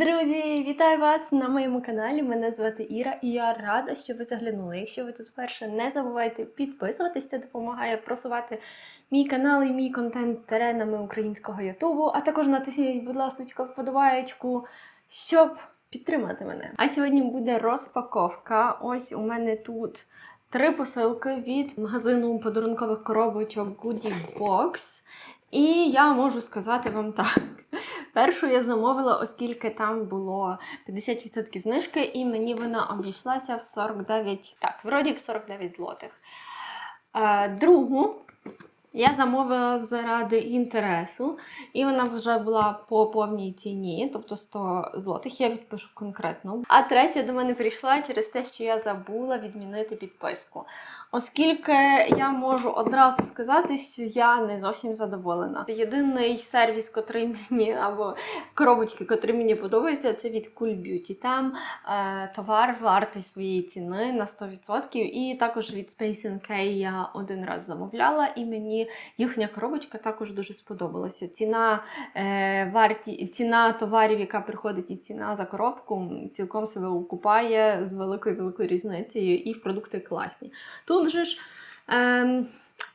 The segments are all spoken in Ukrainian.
Друзі, вітаю вас на моєму каналі. Мене звати Іра, і я рада, що ви заглянули. Якщо ви тут вперше, не забувайте підписуватись, це допомагає просувати мій канал і мій контент теренами українського Ютубу. А також натисніть, будь ласка, вподобаєчку, щоб підтримати мене. А сьогодні буде розпаковка. Ось у мене тут три посилки від магазину подарункових коробочок Goodie Box. І я можу сказати вам так. Першу я замовила, оскільки там було 50% знижки, і мені вона обійшлася в 49, так, вроді в 49 злотих. Е, другу я замовила заради інтересу, і вона вже була по повній ціні, тобто 100 злотих, я відпишу конкретно. А третя до мене прийшла через те, що я забула відмінити підписку. Оскільки я можу одразу сказати, що я не зовсім задоволена. Єдиний сервіс, котрий мені або коробочки, котрі мені подобаються, це від Cool Beauty. Там е, товар вартий своєї ціни на 100%. І також від Space NK я один раз замовляла, і мені їхня коробочка також дуже сподобалася. Ціна е, варті, ціна товарів, яка приходить, і ціна за коробку цілком себе окупає з великою великою різницею, і продукти класні. Тут же ж. Ем,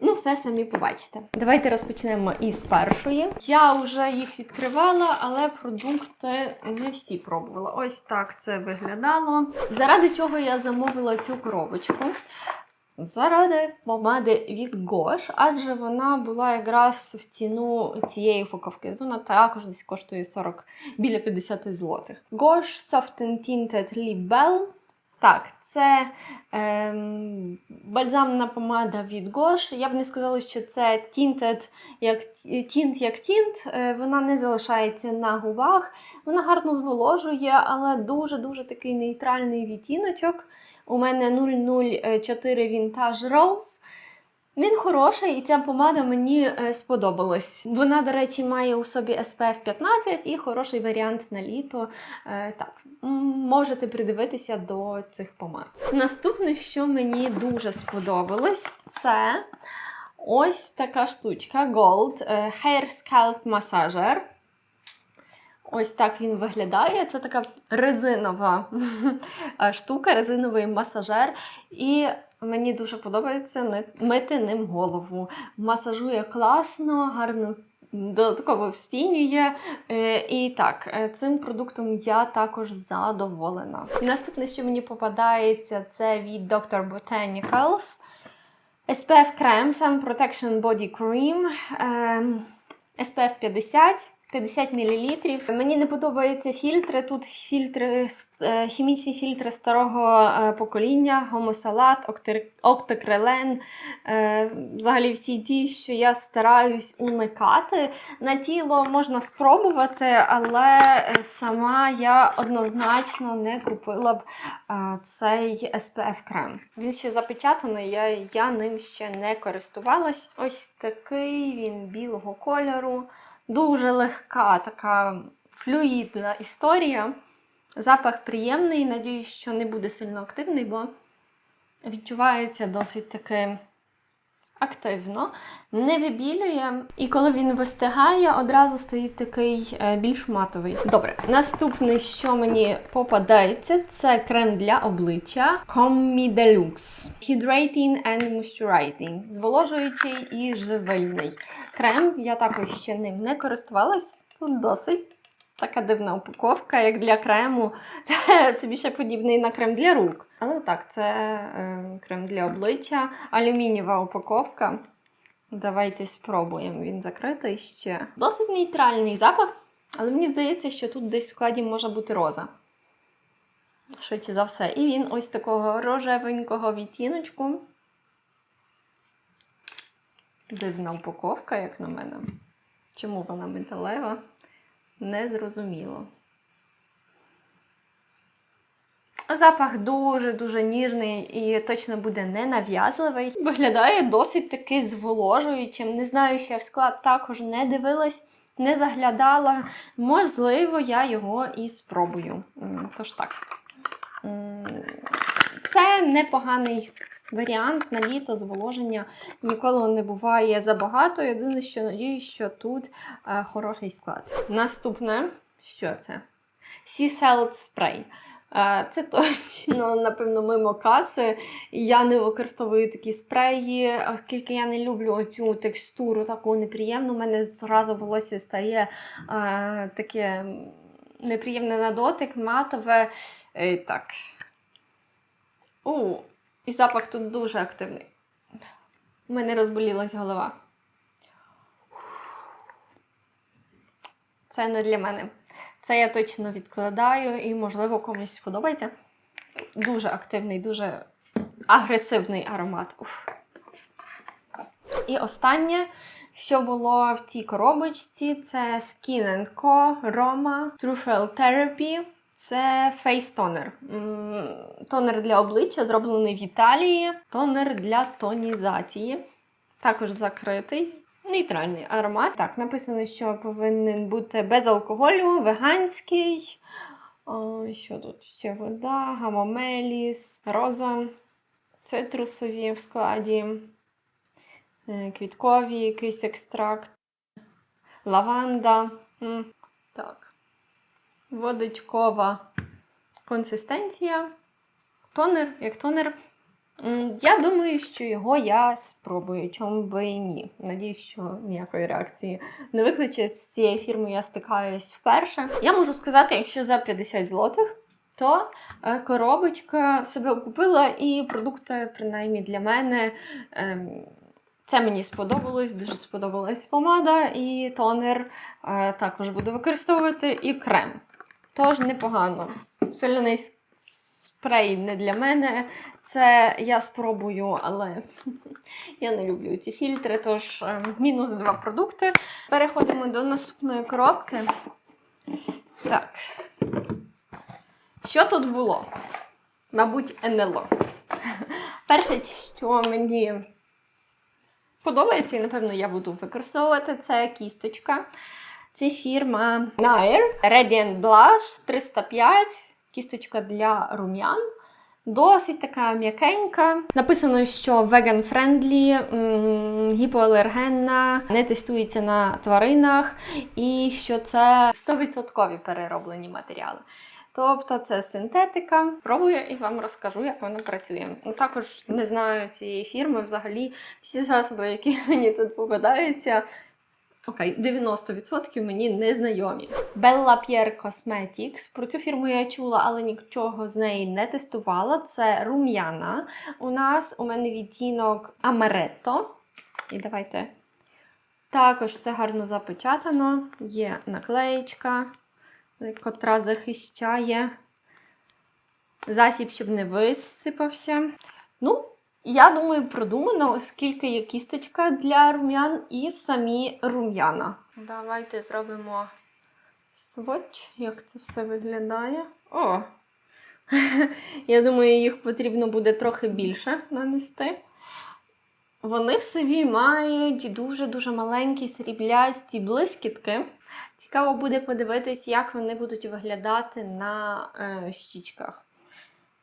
Ну, все самі побачите. Давайте розпочнемо із першої. Я вже їх відкривала, але продукти не всі пробувала. Ось так це виглядало. Заради чого я замовила цю коробочку? Заради помади від Гош, адже вона була якраз в ціну цієї упаковки. Вона також десь коштує 40 біля 50 злотих. Gosh Soft and Tinted Lip Balm. Так, це ем, бальзамна помада від Gosh. Я б не сказала, що це тінтед як тінт як тінт. Е, Вона не залишається на губах. Вона гарно зволожує, але дуже-дуже такий нейтральний відтіночок. У мене 004 Vintage Rose. Він хороший, і ця помада мені е, сподобалась. Вона, до речі, має у собі SPF 15 і хороший варіант на літо. Е, так, можете придивитися до цих помад. Наступне, що мені дуже сподобалось, це ось така штучка Gold е, Hair Scalp Massager. Ось так він виглядає. Це така резинова е, штука, резиновий масажер. І мені дуже подобається мити ним голову. Масажує класно, гарно. Додатково вспінює. є. І так, е, цим продуктом я також задоволена. Наступне, що мені попадається, це від Dr. Botanicals. SPF крем Sun Protection Body Cream. ем, SPF 50. 50 мл. Мені не подобаються фільтри. Тут фільтри, е, хімічні фільтри старого е, покоління, гомосалат, октокрилен. Е, Взагалі всі ті, що я стараюсь уникати. На тіло можна спробувати, але сама я однозначно не купила б цей SPF крем. Він ще запечатаний, я, я ним ще не користувалась. Ось такий він білого кольору. Дуже легка, така флюїдна історія. Запах приємний, надіюсь, що не буде сильно активний, бо відчувається досить таки активно, не вибілює. І коли він вистигає, одразу стоїть такий е, більш матовий. Добре, наступне, що мені попадається, це крем для обличчя Commi Deluxe. Hydrating and Moisturizing. Зволожуючий і живильний. Крем, я також ще ним не користувалась. Тут досить така дивна упаковка, як для крему. Це, це більше подібний на крем для рук. Але так, це е, крем для обличчя, алюмінієва упаковка. Давайте спробуємо. Він закритий ще. Досить нейтральний запах, але мені здається, що тут десь в складі може бути роза. Швидше за все. І він ось такого рожевенького відтіночку. Дивна упаковка, як на мене. Чому вона металева? Незрозуміло. Запах дуже-дуже ніжний і точно буде ненав'язливий. Виглядає досить таки зволожуючим. Не знаю, що я в склад також не дивилась, не заглядала. Можливо, я його і спробую. Тож так. Це непоганий варіант на літо зволоження. Ніколи не буває забагато. Єдине, що надіюсь, що тут е, хороший склад. Наступне, що це? Sea Salt Spray. Е, Це точно, напевно, мимо каси. Я не використовую такі спреї, оскільки я не люблю цю текстуру таку неприємну. У мене зразу волосся стає е, таке неприємне на дотик, матове. Е, так. У, і запах тут дуже активний. У мене розболілась голова. Це не для мене. Це я точно відкладаю і, можливо, комусь сподобається. Дуже активний, дуже агресивний аромат. Уф. І останнє, що було в цій коробочці, це Skin Co. Roma Truffle Therapy. Це фейс тонер. Для обличчя, зроблений в Італії. Тонер для тонізації. Також закритий. Нейтральний аромат. Так, написано, що повинен бути без алкоголю, веганський. О, що тут? Ще вода, гамомеліс, роза, цитрусові в складі, е, квіткові, якийсь екстракт, лаванда. Водичкова консистенція. Тонер, як тонер. Я думаю, що його я спробую, чому би і ні. Надіюсь, що ніякої реакції не викличе. З цією фірмою я стикаюсь вперше. Я можу сказати, якщо за 50 злотих, то е, коробочка себе окупила, і продукти, принаймні для мене, ем, це мені сподобалось, дуже сподобалась помада і тонер е, також буду використовувати, і крем. Тож непогано. Соляний спрей не для мене. Це я спробую, але я не люблю ці фільтри. Тож е, мінус два продукти. Переходимо до наступної коробки. Так. Що тут було? Мабуть, НЛО. Перше, що мені подобається, і напевно я буду використовувати, це кісточка. Це фірма Nair Radiant Blush 305. Кісточка для рум'ян. Досить така м'якенька. Написано, що м, гіпоалергенна, не тестується на тваринах, і що це 100% перероблені матеріали. Тобто це синтетика. Спробую і вам розкажу, як вона працює. Також не знаю цієї фірми. Взагалі, всі засоби, які мені тут попадаються, Окей, 90% мені не знайомі. Bella Pierre Cosmetics. Про цю фірму я чула, але нічого з неї не тестувала. Це рум'яна. У нас у мене відтінок Amaretto. І давайте. Також все гарно запечатано. Є наклеєчка, котра захищає засіб, щоб не висипався. Ну, я думаю, продумано, оскільки є кісточка для рум'ян і самі рум'яна. Давайте зробимо сводч, як це все виглядає. О! Я думаю, їх потрібно буде трохи більше нанести. Вони в собі мають дуже-дуже маленькі сріблясті блискітки. Цікаво буде подивитись, як вони будуть виглядати на е, щічках.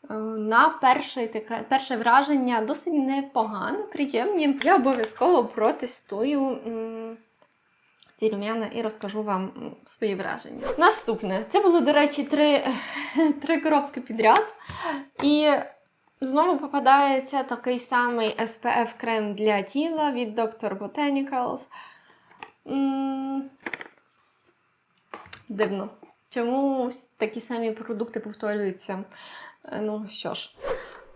Е, На перше, таке, перше враження досить непогано, приємні. Я обов'язково протестую ці рум'яна і розкажу вам свої враження. Наступне. Це було, до речі, три, три коробки підряд. І знову попадається такий самий SPF крем для тіла від Dr. Botanicals. Дивно. Чому такі самі продукти повторюються? Е, Ну що ж,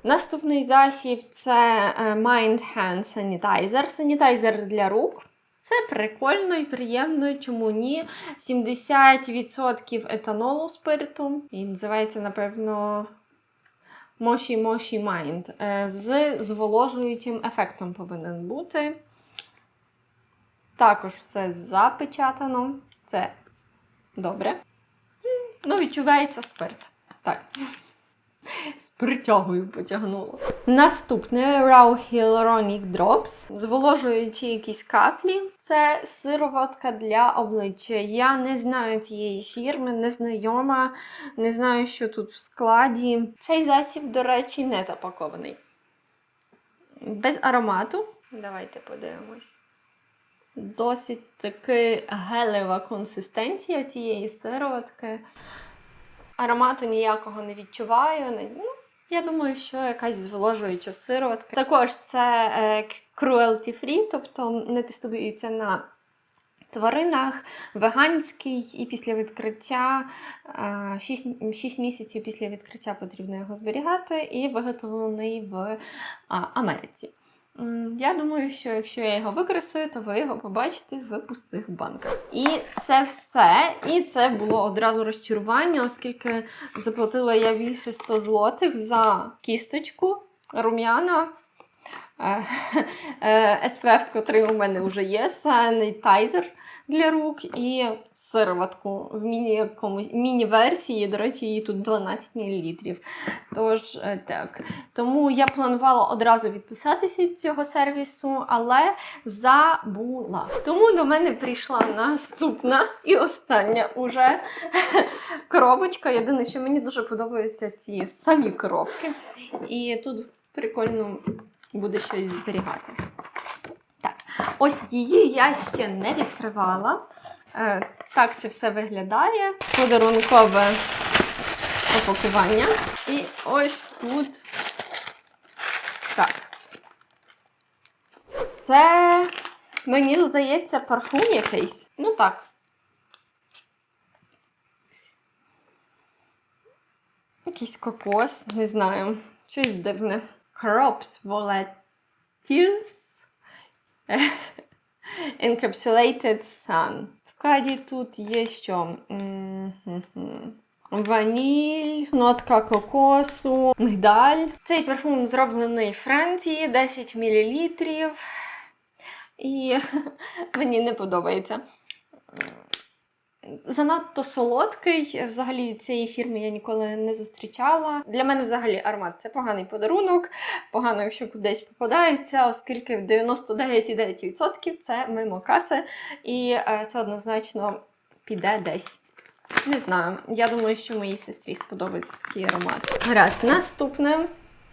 наступний засіб це е, Mind Hand Sanitizer. Санітайзер для рук. Це прикольно і приємно, чому ні? 70% етанолу спирту. І називається, напевно, Moshi Moshi Mind. Е, З зволожуючим ефектом повинен бути. Також все запечатано. Це добре. Ну, відчувається спирт. Так. З притягою потягнуло. Наступне Raw Hyaluronic Drops. Зволожуючи якісь каплі. Це сироватка для обличчя. Я не знаю цієї фірми, не знайома, не знаю, що тут в складі. Цей засіб, до речі, не запакований. Без аромату. Давайте подивимось. Досить таки гелева консистенція цієї сироватки. Аромату ніякого не відчуваю. Ну, я думаю, що якась зволожуюча сироватка. Також це е, cruelty free, тобто не тестується на тваринах, веганський і після відкриття 6, 6 місяців після відкриття потрібно його зберігати і виготовлений в Америці. Я думаю, що якщо я його використаю, то ви його побачите в пустих банках. І це все. І це було одразу розчарування, оскільки заплатила я більше 100 злотих за кісточку рум'яна. Е, е, SPF, котрий у мене вже є, санітайзер для рук і сироватку в міні-версії. До речі, її тут 12 мл. Тож, е, так. Тому я планувала одразу відписатися від цього сервісу, але забула. Тому до мене прийшла наступна і остання уже коробочка. Єдине, що мені дуже подобаються ці самі коробки. І тут прикольно буде щось зберігати. Так, ось її я ще не відкривала. Е, так це все виглядає. Подарункове опакування. І ось тут. Так. Це, мені здається, парфум якийсь. Ну так. Якийсь кокос, не знаю. Щось дивне. Crops volatiles Encapsulated Sun. В складі тут є що? Ваніль, нотка кокосу, мигдаль. Цей парфум зроблений в Франції, 10 мл. І мені не подобається. Занадто солодкий. Взагалі цієї фірми я ніколи не зустрічала. Для мене взагалі аромат це поганий подарунок. Погано, якщо кудись попадається, оскільки в 99,9% це мимо каси, і е, це однозначно піде десь. Не знаю. Я думаю, що моїй сестрі сподобається такий аромат. Гаразд, наступне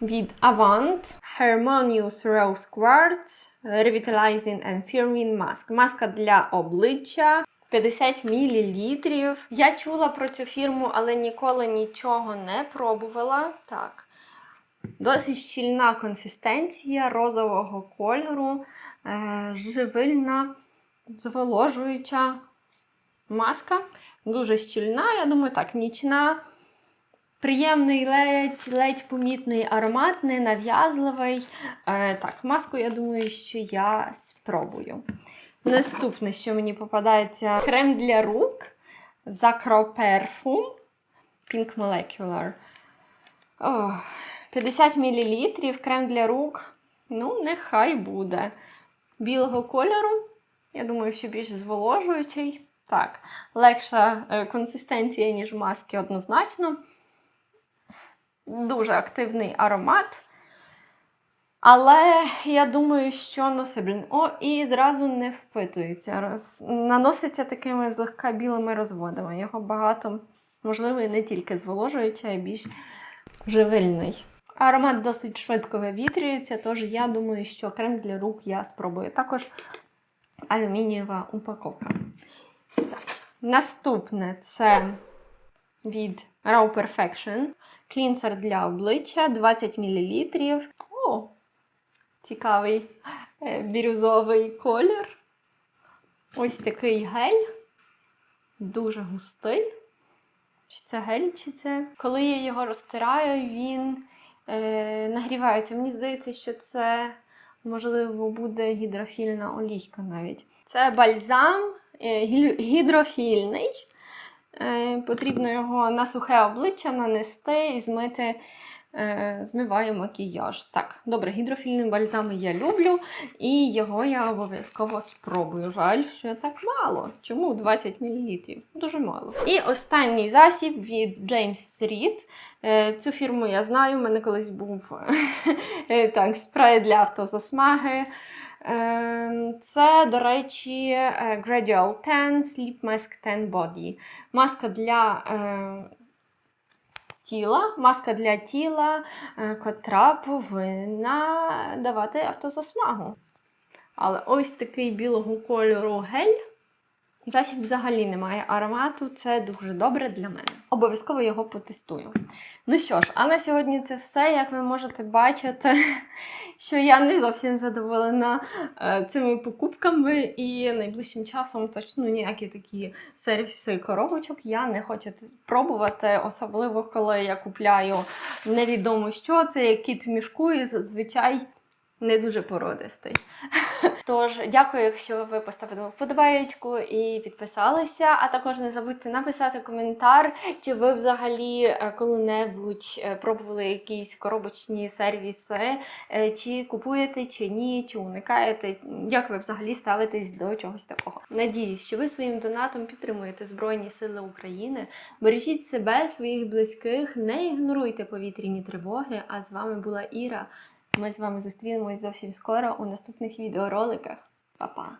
від Avant Harmonious Rose Quartz Revitalizing and Firming Mask. Маска для обличчя. 50 мл. Я чула про цю фірму, але ніколи нічого не пробувала. Так. Досить щільна консистенція розового кольору, е, живильна, зволожуюча маска. Дуже щільна, я думаю, так, нічна. Приємний ледь, ледь помітний аромат, ненав'язливий. Е, так, маску, я думаю, що я спробую. Наступне, що мені попадається, крем для рук Perfume Pink Molecular. О, 50 мл крем для рук. Ну, нехай буде. Білого кольору. Я думаю, що більш зволожуючий. Так, легша е, консистенція, ніж маски, однозначно. Дуже активний аромат. Але я думаю, що носибельний. О, і зразу не впитується. Роз... Наноситься такими злегка білими розводами. Його багато, можливо, і не тільки зволожуючий, а й більш живильний. Аромат досить швидко вивітрюється, тож я думаю, що крем для рук я спробую. Також алюмінієва упаковка. Так. Наступне це від Raw Perfection. Клінсер для обличчя 20 мл. Цікавий е, бірюзовий колір. Ось такий гель. Дуже густий. Чи це гель, чи це. Коли я його розтираю, він е, нагрівається. Мені здається, що це, можливо, буде гідрофільна олійка навіть. Це бальзам е, гідрофільний. Е, Потрібно його на сухе обличчя нанести і змити, змиває макіяж. Так, добре, гідрофільні бальзами я люблю, і його я обов'язково спробую. Жаль, що так мало. Чому 20 мл? Дуже мало. І останній засіб від James Reed. Е, Цю фірму я знаю, у мене колись був е, так, спрей для автозасмаги. Це, до речі, е, Gradual Tan Sleep Mask Tan Body. Маска для е, тіла, маска для тіла, е, котра повинна давати автозасмагу. Але ось такий білого кольору гель. Засіб взагалі не має аромату, це дуже добре для мене. Обов'язково його потестую. Ну що ж, а на сьогодні це все. Як ви можете бачити, що я не зовсім задоволена е, цими покупками, і найближчим часом точно ніякі такі сервіси коробочок я не хочу пробувати, особливо коли я купляю невідомо що це, кіт в мішку, і зазвичай не дуже породистий. Тож, дякую, якщо ви поставили вподобаєчку і підписалися. А також не забудьте написати коментар, чи ви взагалі е, коли-небудь е, пробували якісь коробочні сервіси, е, чи купуєте, чи ні, чи уникаєте. Як ви взагалі ставитесь до чогось такого? Надіюсь, що ви своїм донатом підтримуєте Збройні Сили України. Бережіть себе, своїх близьких, не ігноруйте повітряні тривоги. А з вами була Іра. Ми з вами зустрінемось зовсім скоро у наступних відеороликах. Па-па!